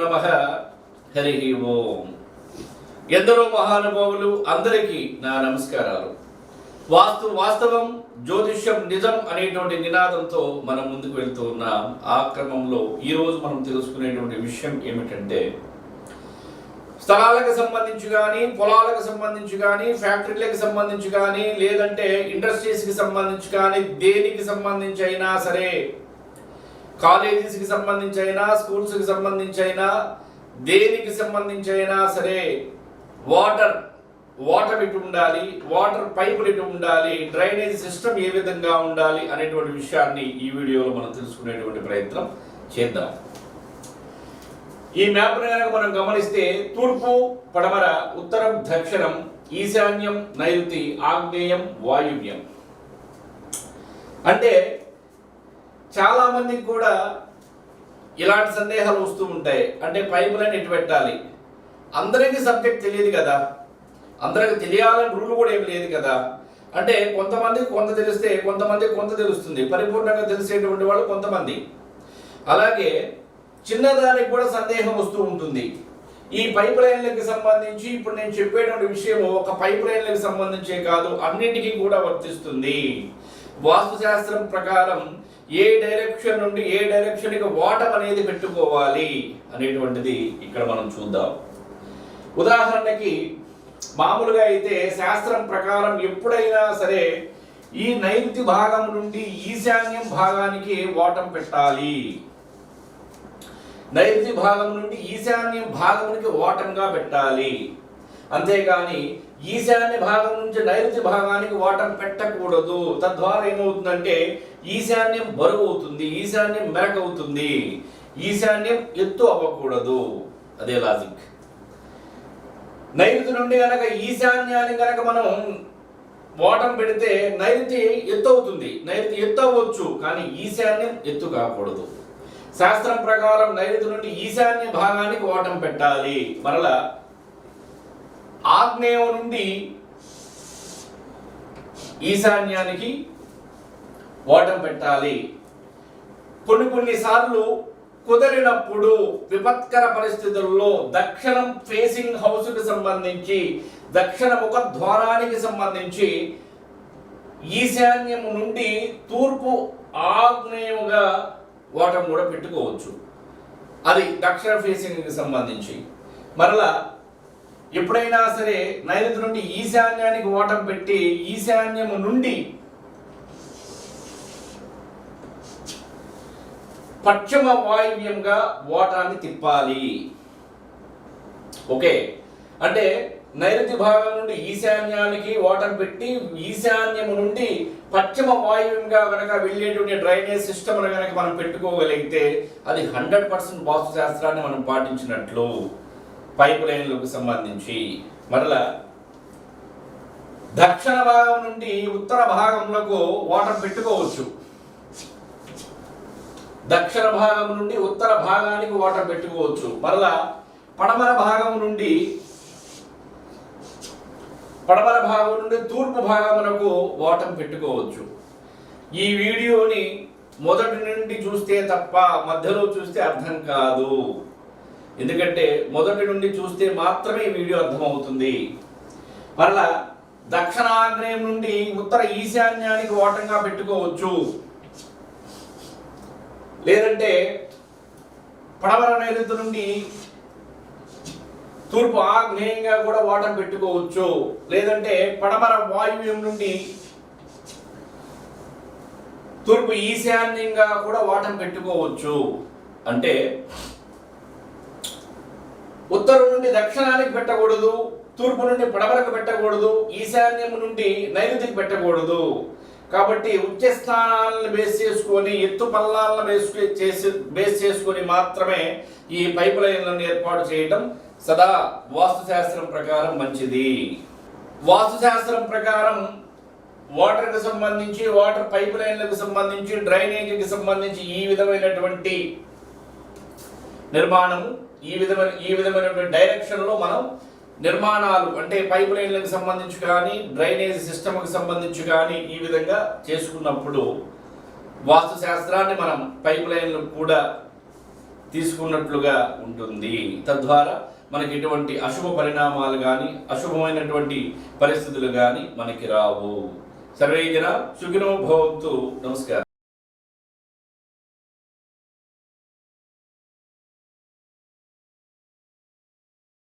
నమ హరి ఓం. ఎందరో మహానుభావులు అందరికీ నా నమస్కారాలు. వాస్తు వాస్తవం జ్యోతిష్యం నిజం అనేటువంటి నినాదంతో మనం ముందుకు వెళ్తూ ఉన్నాం. ఆ క్రమంలో ఈరోజు మనం తెలుసుకునేటువంటి విషయం ఏమిటంటే స్థలాలకు సంబంధించి కానీ పొలాలకు సంబంధించి కానీ ఫ్యాక్టరీలకు సంబంధించి కానీ లేదంటే ఇండస్ట్రీస్కి సంబంధించి కానీ దేనికి సంబంధించి అయినా సరే కాలేజెస్కి సంబంధించి అయినా స్కూల్స్కి సంబంధించి అయినా దేనికి సంబంధించి అయినా సరే వాటర్ వాటర్ ఇటు ఉండాలి వాటర్ పైపులు ఇటు ఉండాలి డ్రైనేజ్ సిస్టమ్ ఏ విధంగా ఉండాలి అనేటువంటి విషయాన్ని ఈ వీడియోలో మనం తెలుసుకునేటువంటి ప్రయత్నం చేద్దాం. ఈ మ్యాప్ను కనుక మనం గమనిస్తే తూర్పు పడమర ఉత్తరం దక్షిణం ఈశాన్యం నైరుతి ఆగ్నేయం వాయువ్యం. అంటే చాలా మందికి కూడా ఇలాంటి సందేహాలు వస్తూ ఉంటాయి. అంటే పైపులను ఎటు పెట్టాలి? అందరికీ సబ్జెక్ట్ తెలియదు కదా. అందరికి తెలియాలని రూల్ కూడా ఏమి లేదు కదా. అంటే కొంతమందికి కొంత తెలిస్తే కొంతమందికి కొంత తెలుస్తుంది. పరిపూర్ణంగా తెలిసేటువంటి వాళ్ళు కొంతమంది. అలాగే చిన్నదానికి కూడా సందేహం వస్తూ ఉంటుంది. ఈ పైప్ లైన్లకు సంబంధించి ఇప్పుడు నేను చెప్పేటువంటి విషయం ఒక పైప్ లైన్లకు సంబంధించే కాదు. అన్నింటికీ కూడా వర్తిస్తుంది. వాస్తుశాస్త్రం ప్రకారం ఏ డైరెక్షన్ నుండి ఏ డైరెక్షన్కి వాటర్ అనేది పెట్టుకోవాలి అనేటువంటిది ఇక్కడ మనం చూద్దాం. ఉదాహరణకి మామూలుగా అయితే శాస్త్రం ప్రకారం ఎప్పుడైనా సరే ఈ నైరుతి భాగం నుండి ఈశాన్యం భాగానికి వాటం పెట్టాలి. నైరుతి భాగం నుండి ఈశాన్యం భాగమునికి ఓటంగా పెట్టాలి. అంతేగాని ఈశాన్య భాగం నుంచి నైరుతి భాగానికి ఓటం పెట్టకూడదు. తద్వారా ఏమవుతుందంటే ఈశాన్యం బరువు అవుతుంది ఈశాన్యం మెరక అవుతుంది ఈశాన్యం ఎత్తు అవ్వకూడదు. అదే లాజిక్ నైరుతి నుండి కనుక ఈశాన్యాన్ని కనుక మనం ఓటం పెడితే నైరుతి ఎత్తు అవుతుంది నైరుతి ఎత్తు అవ్వచ్చు కానీ ఈశాన్యం ఎత్తు కాకూడదు. శాస్త్రం ప్రకారం నైరుతి నుండి ఈశాన్య భాగానికి ఓటం పెట్టాలి. మరలా ఆగ్నేయం నుండి ఈశాన్యానికి ఓటం పెట్టాలి. కొన్ని కొన్నిసార్లు కుదిరినప్పుడు విపత్కర పరిస్థితుల్లో దక్షిణం ఫేసింగ్ హౌస్కి సంబంధించి దక్షిణ ముఖ ద్వారానికి సంబంధించి ఈశాన్యం నుండి తూర్పు ఆగ్నేయముగా ఓటం కూడా పెట్టుకోవచ్చు. అది దక్షిణ ఫేసింగ్కి సంబంధించి. మరలా ఎప్పుడైనా సరే నైరుతి నుండి ఈశాన్యానికి ఓటం పెట్టి ఈశాన్యము నుండి పశ్చిమ వాయువ్యంగా ఓటాన్ని తిప్పాలి. ఓకే. అంటే నైరుతి భాగం నుండి ఈశాన్యానికి ఓటం పెట్టి ఈశాన్యము నుండి పశ్చిమ వాయువ్యంగా కనుక వెళ్ళేటువంటి డ్రైనేజ్ సిస్టమ్ కనుక మనం పెట్టుకోగలిగితే అది హండ్రెడ్ పర్సెంట్ వాస్తు శాస్త్రాన్ని మనం పాటించినట్లు. పైప్ లైన్లకు సంబంధించి మరలా దక్షిణ భాగం నుండి ఉత్తర భాగంలో వాటర్ పెట్టుకోవచ్చు. దక్షిణ భాగం నుండి ఉత్తర భాగానికి వాటర్ పెట్టుకోవచ్చు. మరలా పడమర భాగం నుండి పడమర భాగం నుండి తూర్పు భాగమునకు వాటం పెట్టుకోవచ్చు. ఈ వీడియోని మొదటి నుండి చూస్తే తప్ప మధ్యలో చూస్తే అర్థం కాదు. ఎందుకంటే మొదటి నుండి చూస్తే మాత్రమే ఈ వీడియో అర్థమవుతుంది. మరలా దక్షిణాగ్నేయం నుండి ఉత్తర ఈశాన్యానికి ఓటంగా పెట్టుకోవచ్చు. లేదంటే పడవర నైరుతి నుండి తూర్పు ఆగ్నేయంగా కూడా ఓటం పెట్టుకోవచ్చు. లేదంటే పడమర వాయువ్యం నుండి తూర్పు ఈశాన్యంగా కూడా ఓటం పెట్టుకోవచ్చు. అంటే ఉత్తరం నుండి దక్షిణానికి పెట్టకూడదు తూర్పు నుండి పడమరకు పెట్టకూడదు ఈశాన్యం నుండి నైరుతికి పెట్టకూడదు. కాబట్టి ఉచ్చ స్థానాలను బేస్ చేసుకొని ఎత్తు పల్లాలను బేస్ చేసి బేస్ చేసుకొని మాత్రమే ఈ పైప్ లైన్లను ఏర్పాటు చేయటం సదా వాస్తుశాస్త్రం ప్రకారం మంచిది. వాస్తుశాస్త్రం ప్రకారం వాటర్కి సంబంధించి వాటర్ పైప్ లైన్లకు సంబంధించి డ్రైనేజీకి సంబంధించి ఈ విధమైనటువంటి నిర్మాణము ఈ విధమైన ఈ విధమైనటువంటి డైరెక్షన్లో మనం నిర్మాణాలు అంటే పైప్ లైన్లకు సంబంధించి కానీ డ్రైనేజ్ సిస్టమ్కి సంబంధించి కానీ ఈ విధంగా చేసుకున్నప్పుడు వాస్తు శాస్త్రాన్ని మనం పైప్ లైన్లు కూడా తీసుకున్నట్లుగా ఉంటుంది. తద్వారా మనకి ఎటువంటి అశుభ పరిణామాలు కానీ అశుభమైనటువంటి పరిస్థితులు కానీ మనకి రావు. సర్వేజన సుఖినో భవంతు. నమస్కారం.